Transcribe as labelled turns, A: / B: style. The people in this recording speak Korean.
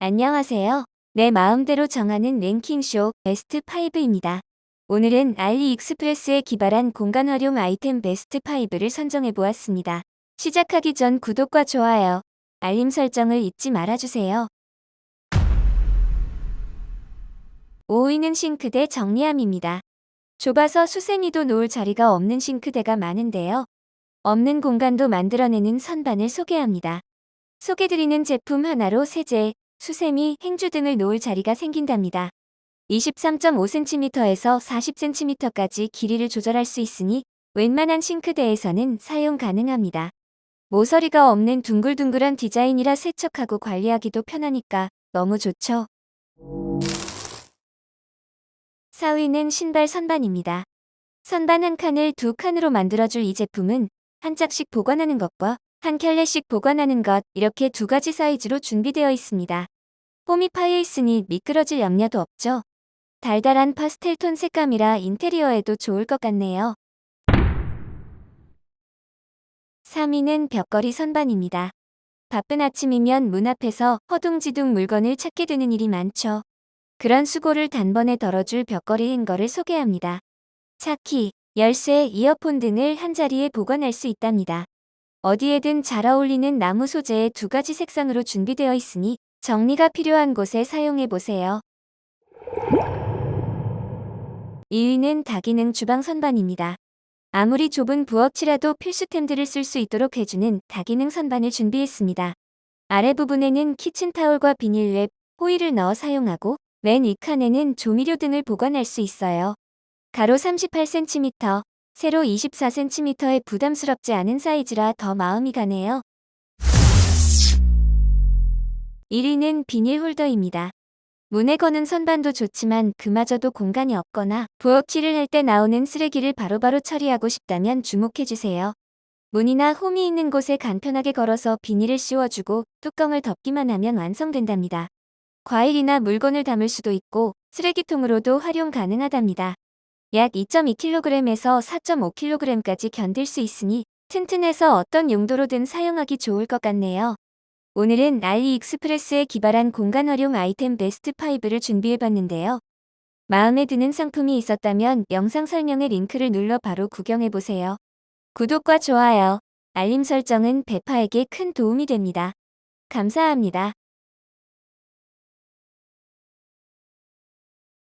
A: 안녕하세요. 내 마음대로 정하는 랭킹쇼 베스트 5입니다. 오늘은 알리익스프레스에 기발한 공간 활용 아이템 베스트 5를 선정해 보았습니다. 시작하기 전 구독과 좋아요, 알림 설정을 잊지 말아주세요. 5위는 싱크대 정리함입니다. 좁아서 수세미도 놓을 자리가 없는 싱크대가 많은데요. 없는 공간도 만들어내는 선반을 소개합니다. 소개드리는 제품 하나로 세제, 수세미, 행주 등을 놓을 자리가 생긴답니다. 23.5cm에서 40cm까지 길이를 조절할 수 있으니 웬만한 싱크대에서는 사용 가능합니다. 모서리가 없는 둥글둥글한 디자인이라 세척하고 관리하기도 편하니까 너무 좋죠. 4위는 신발 선반입니다. 선반 한 칸을 두 칸으로 만들어줄 이 제품은 한 짝씩 보관하는 것과 한 켤레씩 보관하는 것 이렇게 두 가지 사이즈로 준비되어 있습니다. 홈이 파여 있으니 미끄러질 염려도 없죠. 달달한 파스텔 톤 색감이라 인테리어에도 좋을 것 같네요. 3위는 벽걸이 선반입니다. 바쁜 아침이면 문 앞에서 허둥지둥 물건을 찾게 되는 일이 많죠. 그런 수고를 단번에 덜어줄 벽걸이 행거를 소개합니다. 차키, 열쇠, 이어폰 등을 한자리에 보관할 수 있답니다. 어디에든 잘 어울리는 나무 소재의 두 가지 색상으로 준비되어 있으니 정리가 필요한 곳에 사용해 보세요. 2위는 다기능 주방 선반입니다. 아무리 좁은 부엌치라도 필수템들을 쓸 수 있도록 해주는 다기능 선반을 준비했습니다. 아래 부분에는 키친타올과 비닐랩, 호일을 넣어 사용하고 맨 위칸에는 조미료 등을 보관할 수 있어요. 가로 38cm, 세로 24cm의 부담스럽지 않은 사이즈라 더 마음이 가네요. 1위는 비닐 홀더입니다. 문에 거는 선반도 좋지만 그마저도 공간이 없거나 부엌칠을 할 때 나오는 쓰레기를 바로바로 처리하고 싶다면 주목해주세요. 문이나 홈이 있는 곳에 간편하게 걸어서 비닐을 씌워주고 뚜껑을 덮기만 하면 완성된답니다. 과일이나 물건을 담을 수도 있고 쓰레기통으로도 활용 가능하답니다. 약 2.2kg에서 4.5kg까지 견딜 수 있으니 튼튼해서 어떤 용도로든 사용하기 좋을 것 같네요. 오늘은 알리익스프레스에 기발한 공간 활용 아이템 베스트 5를 준비해봤는데요. 마음에 드는 상품이 있었다면 영상 설명에 링크를 눌러 바로 구경해보세요. 구독과 좋아요, 알림 설정은 배파에게 큰 도움이 됩니다. 감사합니다.